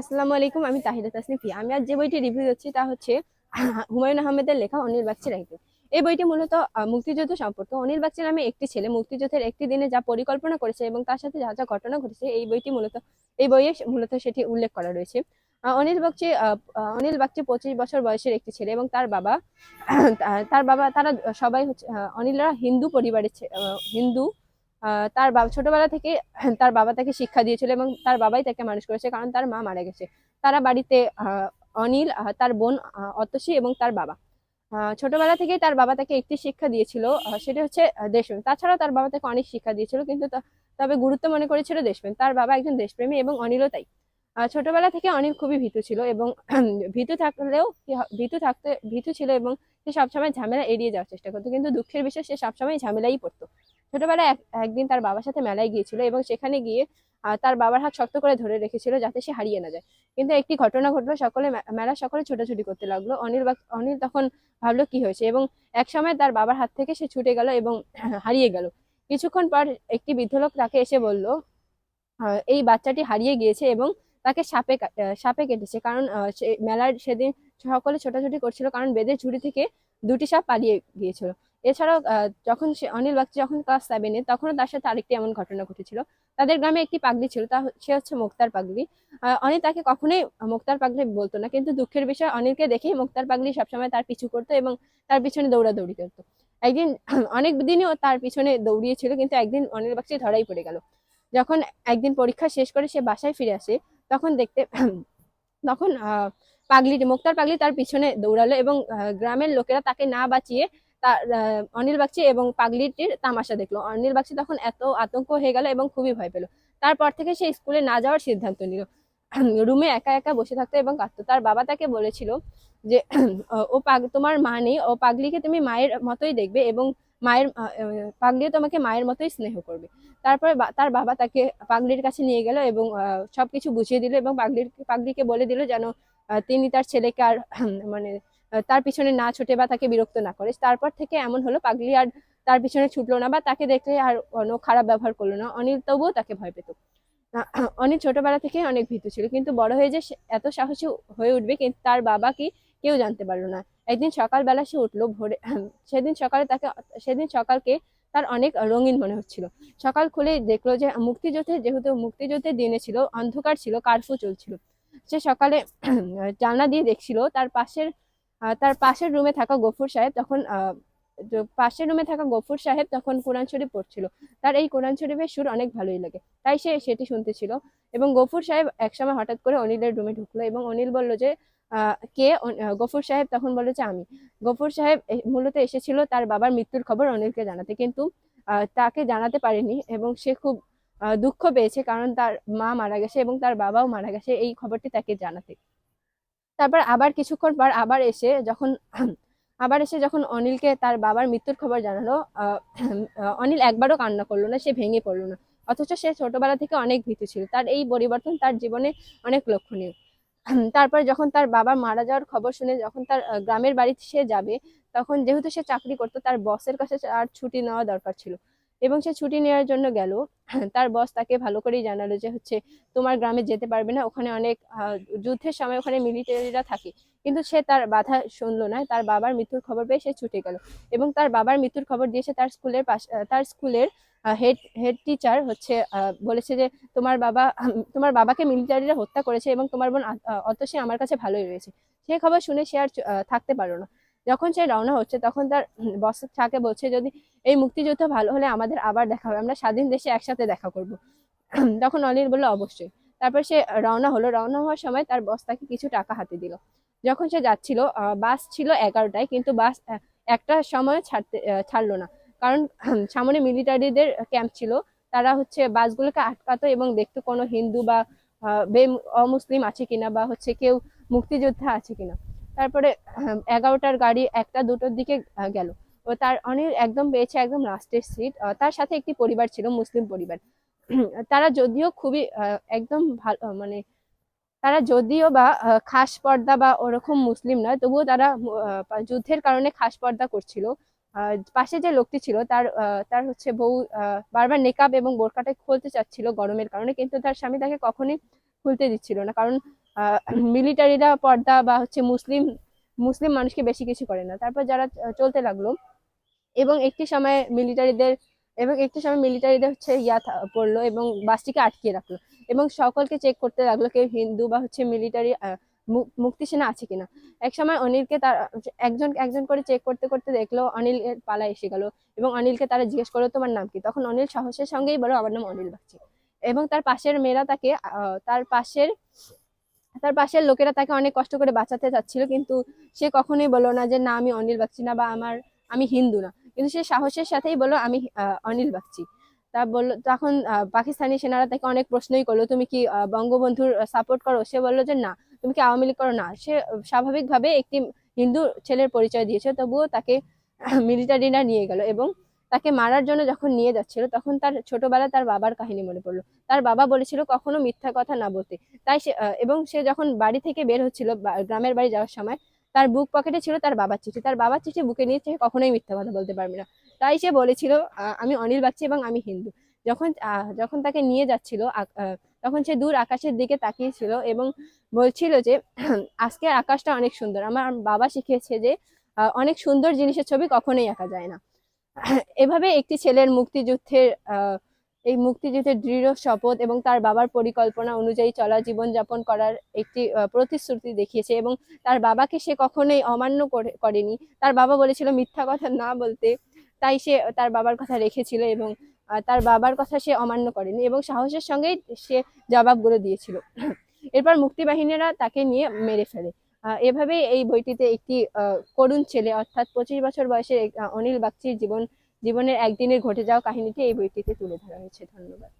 আসসালামু আলাইকুম, আমি তাহিরা তাসনিম ফি আমি আজ যে বইটি রিভিউ করছি তা হচ্ছে, হুমায়ুন আহমেদের লেখা অনিল বাগচির একদিন এই বইটি মূলত মুক্তিযুদ্ধ সম্পর্ক। অনিল বাগচি নামে একটি ছেলে মুক্তিযুদ্ধের একটি দিনে যা পরিকল্পনা করেছে এবং তার সাথে যা যা ঘটনা ঘটেছে, এই বইটি মূলত, এই বইয়ে মূলত সেটি উল্লেখ করা রয়েছে। অনিল বাগচি অনিল বাগচি পঁচিশ বছর বয়সের একটি ছেলে এবং তার বাবা তার বাবা, তারা সবাই হচ্ছে অনিলরা হিন্দু পরিবারের হিন্দু তার বাবা, ছোটবেলা থেকে তার বাবা তাকে শিক্ষা দিয়েছিল এবং তার বাবাই তাকে মানুষ করেছে কারণ তার মা মারা গেছে। তারা বাড়িতে অনিল তার বোন অতসী এবং তার বাবা। ছোটবেলা থেকেই তার বাবা তাকে একটি শিক্ষা দিয়েছিল সেটা হচ্ছে দেশপ্রেম। তাছাড়াও তার বাবা তাকে অনেক শিক্ষা দিয়েছিল, কিন্তু তবে গুরুত্ব মনে করেছিল দেশপ্রেম। তার বাবা একজন দেশপ্রেমী এবং অনিলও তাই। ছোটবেলা থেকে অনিল খুবই ভীতু ছিল এবং ভীতু থাকলেও ভীতু থাকতে, ভীতু ছিল এবং সে সবসময় ঝামেলা এড়িয়ে যাওয়ার চেষ্টা করতো, কিন্তু দুঃখের বিষয় সে সবসময় ঝামেলাই পড়তো। ছোটবেলায় এক- একদিন তার বাবার সাথে মেলায় গিয়েছিল এবং সেখানে গিয়ে তার বাবার হাত শক্ত করে ধরে রেখেছিল যাতে সে হারিয়ে না যায়। কিন্তু একটি ঘটনা ঘটলো, সকলে মেলা সকলে ছোটাছুটি করতে লাগল। অনিল অনিল তখন ভাবলো কি হয়েছে এবং এক সময় তার বাবার হাত থেকে সে ছুটে গেল এবং হারিয়ে গেল। কিছুক্ষণ পর একটি বৃদ্ধ লোক তাকে এসে বলল এই বাচ্চাটি হারিয়ে গিয়েছে এবং তাকে সাপে সাপে কেটেছে। কারণ মেলার সেদিন সকলে ছোটাছুটি করছিল কারণ বেদের ঝুড়ি থেকে দুটি সাপ পালিয়ে গিয়েছিল। এছাড়াও যখন সে অনিল বাগচি যখন ক্লাস সেভেনে তখনও তার সাথে আরেকটি এমন ঘটনা ঘটেছিল। তাদের গ্রামে একটি পাগলি ছিল, তা সে হচ্ছে মুক্তার পাগলি। অনিল তাকে কখনোই মুক্তার পাগলি বলতো না, কিন্তু দুঃখের বিষয়, অনিলকে দেখেই মুক্তার পাগলি সবসময় তার পিছু করতো এবং তার পিছনে দৌড়াদৌড়ি করতো। একদিন অনেক দিনও তার পিছনে দৌড়িয়েছিল, কিন্তু একদিন অনিল বাগচি ধরাই পড়ে গেল। যখন একদিন পরীক্ষা শেষ করে সে বাসায় ফিরে আসে, তখন দেখতে তখন পাগলি মুক্তার পাগলি তার পিছনে দৌড়ালো এবং গ্রামের লোকেরা তাকে না বাঁচিয়ে তার অনিল বাগচি এবং পাগলিটির তামাশা দেখল। অনিল বাগচি তখন এত আতঙ্ক হয়ে গেল এবং খুবই ভয় পেল। তারপর থেকে সে স্কুলে না যাওয়ার সিদ্ধান্ত নিল। রুমে একা একা বসে থাকতো এবং কাঁদতো। তার বাবা তাকে বলেছিল যে ও পাগ তোমার মা নেই। ও পাগলিকে তুমি মায়ের মতোই দেখবে এবং মায়ের পাগলিও তোমাকে মায়ের মতোই স্নেহ করবে। তারপরে তার বাবা তাকে পাগলির কাছে নিয়ে গেল এবং আহ, সবকিছু বুঝিয়ে দিল এবং পাগলির পাগলিকে বলে দিল যেন তিনি তার ছেলেকে আর মানে তার পিছনে না ছুটে বা তাকে বিরক্ত না করে। তারপর থেকে এমন হলো, পাগলি আর তার পিছনে ছুটলো না বা তাকে দেখলে আর কোনো খারাপ ব্যবহার করল না। অনিল তবুও তাকে ভয় পেত। অনিল ছোটবেলা থেকে অনেক ভীতু ছিল, কিন্তু বড় হয়ে যে এত সাহসী হয়ে উঠবে, কিন্তু তার বাবা কি কেউ জানতে পারল না। একদিন সকালবেলা সে উঠল ভোরে সেদিন সকালে তাকে, সেদিন সকালকে তার অনেক রঙিন মনে হচ্ছিল। সকাল খুলে দেখল যে মুক্তিযুদ্ধে, যেহেতু মুক্তিযুদ্ধের দিনে ছিল, অন্ধকার ছিল কারফিউ চলছিল। সে সকালে জানলা দিয়ে দেখছিল, তার পাশের তার পাশের রুমে থাকা গফুর সাহেব তখন পাশের রুমে থাকা গফুর সাহেব তখন কোরআন শরীফ পড়ছিল। তার এই কোরআন শরীফের সুর অনেক ভালোই লাগে। তাই সে সেটি শুনতেছিল এবং গফুর সাহেব একসময় হঠাৎ করে অনিলের রুমে ঢুকলো এবং অনিল বলল যে কে? গফুর সাহেব তখন বলল যে, আমি। গফুর সাহেব মূলত এসেছিল তার বাবার মৃত্যুর খবর অনিলকে জানাতে কিন্তু তাকে জানাতে পারেনি এবং সে খুব দুঃখ পেয়েছে কারণ তার মা মারা গেছে এবং তার বাবাও মারা গেছে, এই খবরটি তাকে জানাতে। তারপর আবার কিছুক্ষণ পর আবার এসে যখন, আবার এসে যখন অনিলকে তার বাবার মৃত্যুর খবর জানালো অনিল একবারও কান্না করল না, সে ভেঙে পড়ল না। অথচ সে ছোটবেলা থেকে অনেক ভীতু ছিল। তার এই পরিবর্তন তার জীবনে অনেক লক্ষণীয়। তারপর যখন তার বাবা মারা যাওয়ার খবর শুনে যখন তার গ্রামের বাড়িতে সে যাবে, তখন যেহেতু সে চাকরি করতো, তার বসের কাছে আর ছুটি নেওয়া দরকার ছিল। এবং সে ছুটি নেওয়ার জন্য গেল। তার বস তাকে ভালো করেই জানালো যে হচ্ছে তোমার গ্রামে যেতে পারবে না। ওখানে অনেক যুদ্ধের সময় ওখানে মিলিটারিরা থাকে। কিন্তু সে তার বাধা শুনলো না। তার বাবার মৃত্যুর খবর পেয়ে সে ছুটে গেল। এবং তার বাবার মৃত্যুর খবর দিয়ে সে তার স্কুলের পাশ তার স্কুলের হেড হেড টিচার হচ্ছে বলেছে যে তোমার বাবা তোমার বাবাকে মিলিটারিরা হত্যা করেছে এবং তোমার বোন অত সে আমার কাছে ভালোই রয়েছে। সেই খবর শুনে সে আর থাকতে পারল না। যখন সে রওনা হচ্ছে, তখন তার বস তাকে বলছে, যদি এই মুক্তিযুদ্ধ ভালো হলে আমাদের আবার দেখা হবে, আমরা স্বাধীন দেশে একসাথে দেখা করব। তখন অনিল বলল, অবশ্যই। তারপর সে রওনা হলো। রওনা হওয়ার সময় তার বস তাকে কিছু টাকা হাতে দিল। যখন সে যাচ্ছিল বাস ছিল এগারোটায়, কিন্তু বাস একটা সময় ছাড়তে ছাড়লো না। কারণ সামনে মিলিটারিদের ক্যাম্প ছিল। তারা হচ্ছে বাসগুলোকে আটকাতো এবং দেখতো কোনো হিন্দু বে, অমুসলিম আছে কিনা বা হচ্ছে কেউ মুক্তিযোদ্ধা আছে কিনা। তারপরে এগারোটার গাড়ি একটা দুটোর দিকে গেল। ও তার অনেক একদম পেয়েছে একদম লাস্টের সিট। তার সাথে একটি পরিবার ছিল, মুসলিম পরিবার। তারা যদিও খুবই একদম ভালো মানে তারা যদিও বা খাস পর্দা বা ওরকম মুসলিম নয়, তবুও তারা যুদ্ধের কারণে খাস পর্দা করছিল। পাশে যে লোকটি ছিল, তার তার হচ্ছে বউ বারবার নেকাব এবং বোরকাটা খুলতে চাচ্ছিল গরমের কারণে, কিন্তু তার স্বামী তাকে কখনোই খুলতে দিচ্ছিল না। কারণ মিলিটারিরা পর্দা বা হচ্ছে মুসলিম মুসলিম মানুষকে বেশি কিছু করে না। তারপর যারা চলতে লাগল এবং একটি সময় মিলিটারিদের, এবং একটি সময় মিলিটারিদের হচ্ছে ইয়া পড়ল এবং বাসটিকে আটকিয়ে রাখল এবং সকলকে চেক করতে লাগল কেউ হিন্দু বা হচ্ছে মিলিটারি মুক্তি সেনা আছে কিনা। এক সময় অনিলকে তার, একজন একজন করে চেক করতে করতে দেখল, অনিল পালা এসে গেল এবং অনিলকে তারা জিজ্ঞেস করল, তোমার নাম কি? তখন অনিল সাহসের সঙ্গেই বলো, আমার নাম অনিল বাগচি। এবং তার পাশের মেয়েরা তাকে তার পাশের তার পাশের লোকেরা তাকে অনেক কষ্ট করে বাঁচাতে চাচ্ছিল, কিন্তু সে কখনোই বলল না যে, না, আমি অনিল বাগচি না বা আমার, আমি হিন্দু না। কিন্তু সে সাহসের সাথেই বলল, আমি অনিল বাগচি। তা বলল, তখন পাকিস্তানি সেনারা তাকে অনেক প্রশ্নই করল, তুমি কি বঙ্গবন্ধুর সাপোর্ট করো? সে বলল যে, না, তুমি কি আওয়ামী লীগ করো? না, সে স্বাভাবিকভাবে একটি হিন্দু ছেলের পরিচয় দিয়েছে, তবুও তাকে মিলিটারিরা নিয়ে গেল এবং তাকে মারার জন্য যখন নিয়ে যাচ্ছিল, তখন তার ছোটবেলায় তার বাবার কাহিনী মনে পড়ল। তার বাবা বলেছিল, কখনো মিথ্যা কথা না বলতে। তাই সে এবং সে যখন বাড়ি থেকে বের হচ্ছিল গ্রামের বাড়ি যাওয়ার সময়, তার বুক পকেটে ছিল তার বাবার চিঠি। তার বাবার চিঠি বুকে নিয়ে সে কখনোই মিথ্যা কথা বলতে পারবে না। তাই সে বলেছিল আমি অনিল বাগচি এবং আমি হিন্দু। যখন যখন তাকে নিয়ে যাচ্ছিল তখন সে দূর আকাশের দিকে তাকিয়েছিল এবং বলছিল যে, আজকের আকাশটা অনেক সুন্দর। আমার বাবা শিখিয়েছে যে অনেক সুন্দর জিনিসের ছবি কখনোই আঁকা যায় না। এভাবে একটি ছেলের মুক্তিযুদ্ধের এই মুক্তিযুদ্ধের দৃঢ় শপথ এবং তার বাবার পরিকল্পনা অনুযায়ী চলা জীবনযাপন করার একটি প্রতিশ্রুতি দেখিয়েছে এবং তার বাবাকে সে কখনোই অমান্য করে- করেনি। তার বাবা বলেছিল মিথ্যা কথা না বলতে, তাই সে তার বাবার কথা রেখেছিল এবং তার বাবার কথা সে অমান্য করেনি এবং সাহসের সঙ্গেই সে জবাবগুলো দিয়েছিল। এরপর মুক্তিবাহিনীরা তাকে নিয়ে মেরে ফেলে। এভাবে এই বইটিতে একটি করুণ ছেলে অর্থাৎ পঁচিশ বছর বয়সের অনিল বাগচির জীবন, জীবনের একদিনের ঘটে যাওয়া কাহিনীটি এই বইটিতে তুলে ধরা হয়েছে। ধন্যবাদ।